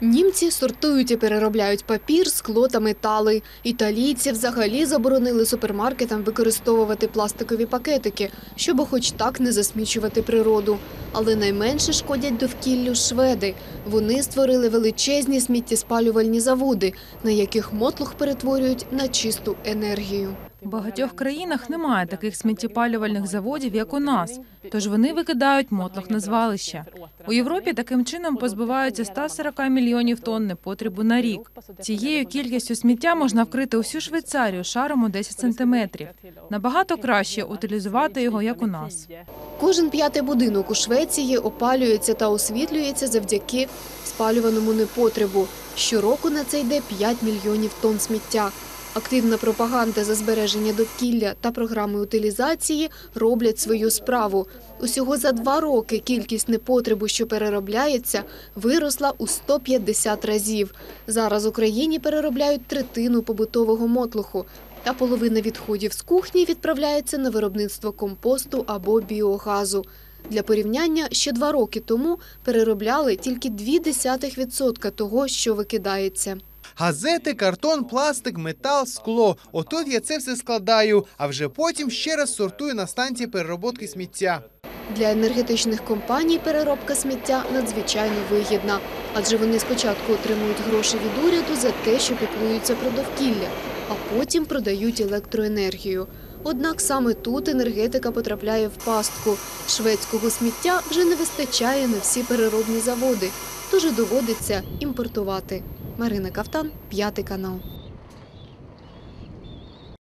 Німці сортують і переробляють папір, скло та метали. Італійці взагалі заборонили супермаркетам використовувати пластикові пакетики, щоб хоч так не засмічувати природу. Але найменше шкодять довкіллю шведи. Вони створили величезні сміттєспалювальні заводи, на яких мотлух перетворюють на чисту енергію. У багатьох країнах немає таких сміттєпалювальних заводів, як у нас, тож вони викидають мотлох на звалища. У Європі таким чином позбиваються 140 мільйонів тонн непотребу на рік. Цією кількістю сміття можна вкрити усю Швейцарію шаром у 10 сантиметрів. Набагато краще утилізувати його, як у нас. Кожен п'ятий будинок у Швеції опалюється та освітлюється завдяки спалюваному непотребу. Щороку на це йде 5 мільйонів тонн сміття. Активна пропаганда за збереження довкілля та програми утилізації роблять свою справу. Усього за два роки кількість непотребу, що переробляється, виросла у 150 разів. Зараз Україні переробляють третину побутового мотлуху, а половина відходів з кухні відправляється на виробництво компосту або біогазу. Для порівняння, ще два роки тому переробляли тільки 0,2% того, що викидається. Газети, картон, пластик, метал, скло. Отут я це все складаю, а вже потім ще раз сортую на станції перероботки сміття. Для енергетичних компаній переробка сміття надзвичайно вигідна, адже вони спочатку отримують гроші від уряду за те, що піклуються про довкілля, а потім продають електроенергію. Однак саме тут енергетика потрапляє в пастку. Шведського сміття вже не вистачає на всі переробні заводи, тож доводиться імпортувати. Марина Кавтан, п'ятий канал.